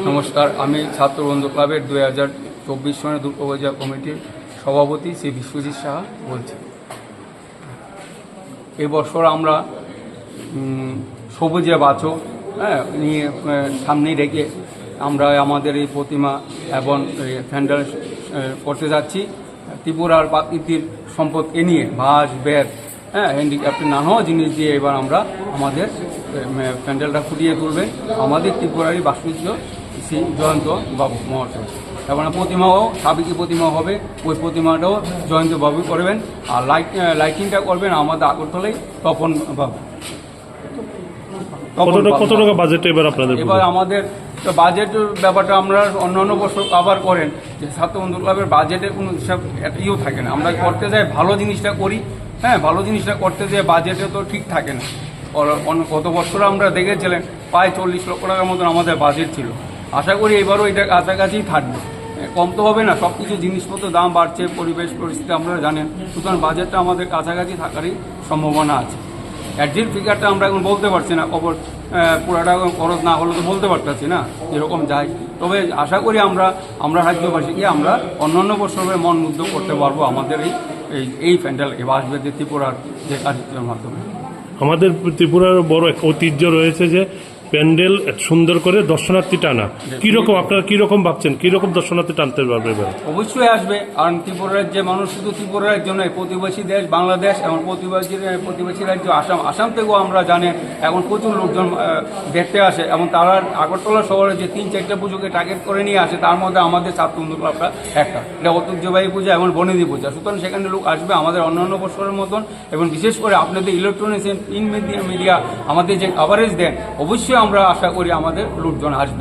নমস্কার, আমি ছাত্র বন্ধু ক্লাবের দুই হাজার চব্বিশ সনের দুর্গাপূজা কমিটির সভাপতি শ্রী বিশ্বজিৎ সাহা বলছি এবছর আমরা সবুজে বাঁচো হ্যাঁ নিয়ে সামনে রেখে আমরা আমাদের এই প্রতিমা এবং প্যান্ডেল করতে যাচ্ছি। ত্রিপুরার প্রাকৃতিক সম্পদ এ নিয়ে, বাঁশ ব্যাগ হ্যাঁ হ্যান্ডিক্যাপ্টের নানাও জিনিস দিয়ে এবার আমরা আমাদের প্যান্ডেলটা ফুটিয়ে তুলবে। আমাদের ত্রিপুরারই বাস্তুজ্য শ্রী জয়ন্ত বাবু মহাশয়। এবং প্রতিমাও সাবেকি প্রতিমা হবে ওই প্রতিমাটাও জয়ন্ত বাবু করবেন। আর লাইট লাইটিংটা করবেন আমাদের আগরতলায় তপন বাবু। কত টাকা বাজেট এবার আপনাদের এবার আমাদের তো বাজেটের ব্যাপারটা আমরা অন্যান্য বছর কভার করেন। যে ছাত্র বন্ধু ক্লাবের বাজেটের কোনো হিসাব ইয়েও থাকে না। আমরা করতে যাই ভালো জিনিসটা করি। হ্যাঁ ভালো জিনিসটা করতে যেয়ে বাজেটে তো ঠিক থাকে না। গত বছর আমরা দেখেছিলেন প্রায় চল্লিশ লক্ষ টাকার মতন আমাদের বাজেট ছিল। আশা করি এবারও এটা কাছাকাছিই থাকবে। কম তো হবে না সব কিছু জিনিসপত্র দাম বাড়ছে, পরিবেশ পরিস্থিতি আপনারা জানেন। সুতরাং বাজেটটা আমাদের কাছাকাছি থাকারই সম্ভাবনা আছে। অ্যাডজিট ফিগারটা আমরা এখন বলতে পারছি না খবর পুরাটা খরচ না হলে তো বলতে পারতেছি না এরকম যায় তবে আশা করি আমরা আমরা রাজ্যবাসীকে আমরা অন্যান্য বছরের মন মুগ্ধ করতে পারব আমাদের এই এই এই প্যান্ডেল এবার আসবে যে ত্রিপুরার যে কার্যক্রমের মাধ্যমে। আমাদের ত্রিপুরার বড় এক ঐতিহ্য রয়েছে যে প্যান্ডেল সুন্দর করে দর্শনার্থী টানা। কীরকম আপনারা কীরকম ভাবছেন? কীরকম দর্শনার্থী টানতে পারবে অবশ্যই আসবে। কারণ ত্রিপুরার যে মানুষ শুধু ত্রিপুরা রাজ্য নয় প্রতিবেশী দেশ বাংলাদেশ এবং প্রতিবেশী প্রতিবেশী রাজ্য আসাম। আসাম থেকেও আমরা জানেন এখন প্রচুর লোকজন দেখতে আসে এবং তারা আগরতলা শহরে যে তিন চারটে পুজোকে টার্গেট করে নিয়ে আসে তার মধ্যে আমাদের ছাত্র বন্ধু ক্লাবটা একটা। এটা ঐতিহ্যবাহী পূজা এবং বনেদি পূজা। সুতরাং সেখানে লোক আসবে আমাদের অন্যান্য বছরের মতন এবং বিশেষ করে আপনাদের ইলেকট্রনিক্স প্রিন্ট মিডিয়া মিডিয়া আমাদের যে কভারেজ দেন অবশ্যই আমরা আশা করি আমাদের লোকজন আসবে।